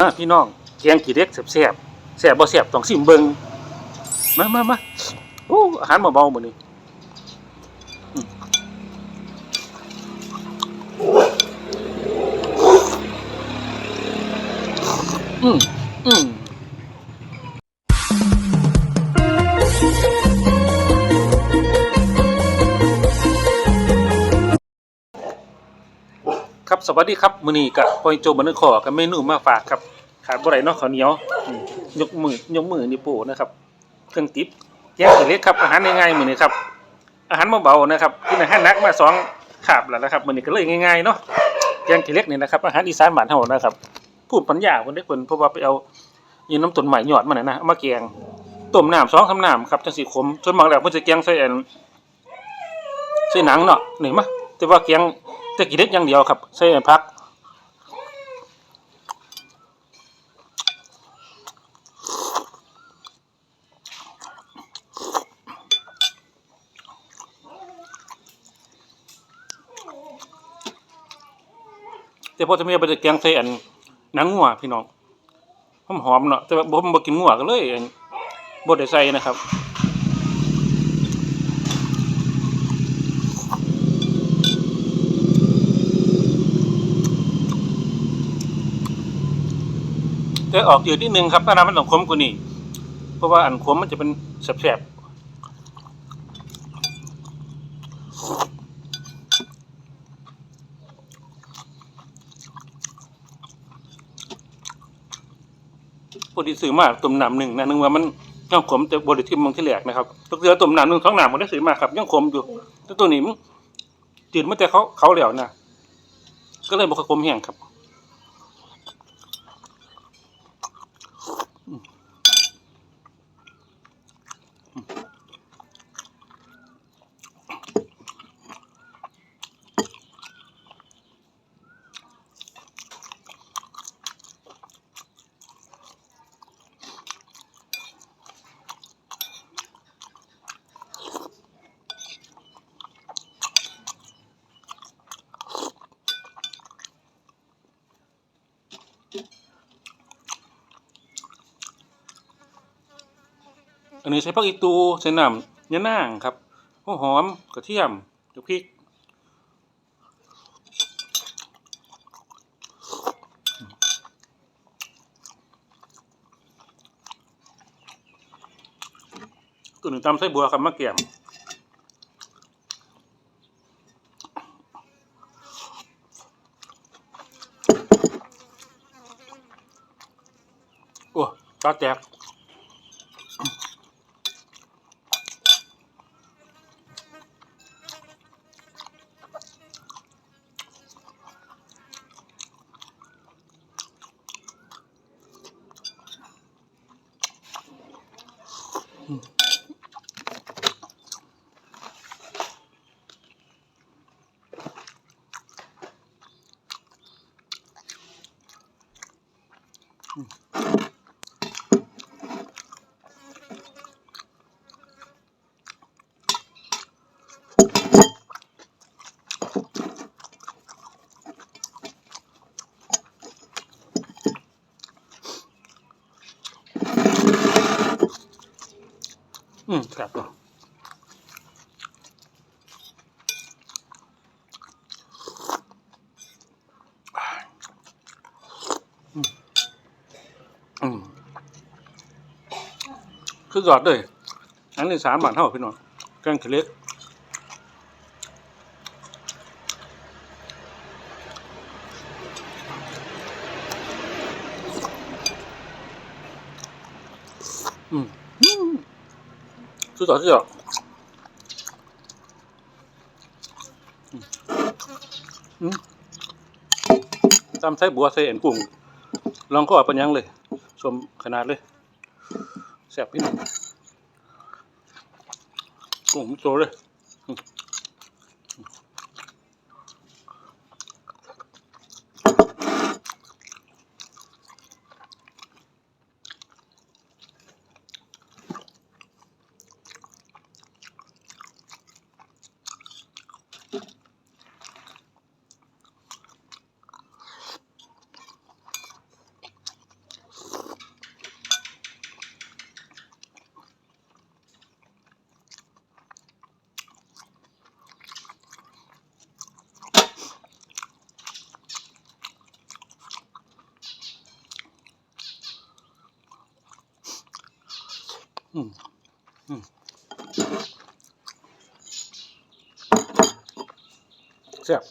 อะพี่น้องแกงขี้เล็กแซ่บแซ่บแซ่บบ่แซ่บต้องซิมเบิ่งมามามาโอ้อาหารเบาๆมื้อนี้อืมอืม ครับสวัสดีครับมื้อนี้ก็พอยโจบันนึกขอกับเมนูมาฝากครับขาดบ่ได้เนาะข้าวเหนียวอืมยกมือยกมือนี่โป้นะครับ เครื่องติ๊บแกงขี้เล็กครับอาหารง่ายๆมื้อนี้ครับ อาหารเบาๆนะครับกินอาหารหนักมาสองขาบแล้วนะครับมื้อนี้ก็เลยง่ายๆเนาะแกงขี้เล็กนี่นะครับอาหารอีสานบ้านเฮานะครับพูดปัญญาเพิ่นได้เพิ่นเพราะว่าไปเอายีน้ำต้นไม้ยอดมันน่ะนะเอามาแกงต้มน้ำสองคำน้ำครับจังสิขมส่วนมากแล้วเพิ่นจะแกงใส่อันใส่หนังเนาะนี่มาแต่ว่าแกง แต่ขี้เหล็กอย่างเดียวครับใส่อันผักแต่พอจะมีไปแกงใส่อันนังงัวพี่น้องหอมหอมเนาะแต่ว่าผมบ่กินงัวก็เลยบ่ได้ใส่นะครับ แต่ออกยืดนิดนึงครับถ้าน้ำมันต้องขมกว่านี้ เพราะว่าอันขมมันจะเป็นแสบๆพอดีซื้อมาต้มน้ำหนึ่งนะนึงว่ามันยังขมแต่บริทิมบางที่แหลกนะครับตัวเรือต้มน้ำหนึ่งท้องน้ำมันได้ซื้อมาครับยังขมอยู่แต่ตัวนี้มันจืดมาแต่เขาเขาเหลวนะก็เลยบอยขมแห้งครับ อันนี้ใช้ผักอีตูใช้น้ำยะนางครับหัวหอมกระเทียมกระพริกตัวหนึ่งตำไส้บัวครับมะเกี่ยมโอ้ตาแตก อืมครับผมอืม อืมคือกอดเลย อันนี้สามบาทเท่าพี่น้องแกงขี้เล็กอืมอืมสุดยอดสุดยอดตามไส้บัวใส่เอ็นกุ้งลองก็อาเป็นยังเลย สมขนาดเลยแซ่บพี่น้องกุ้งมันโตเลย อืมอืมอืมแซ่บ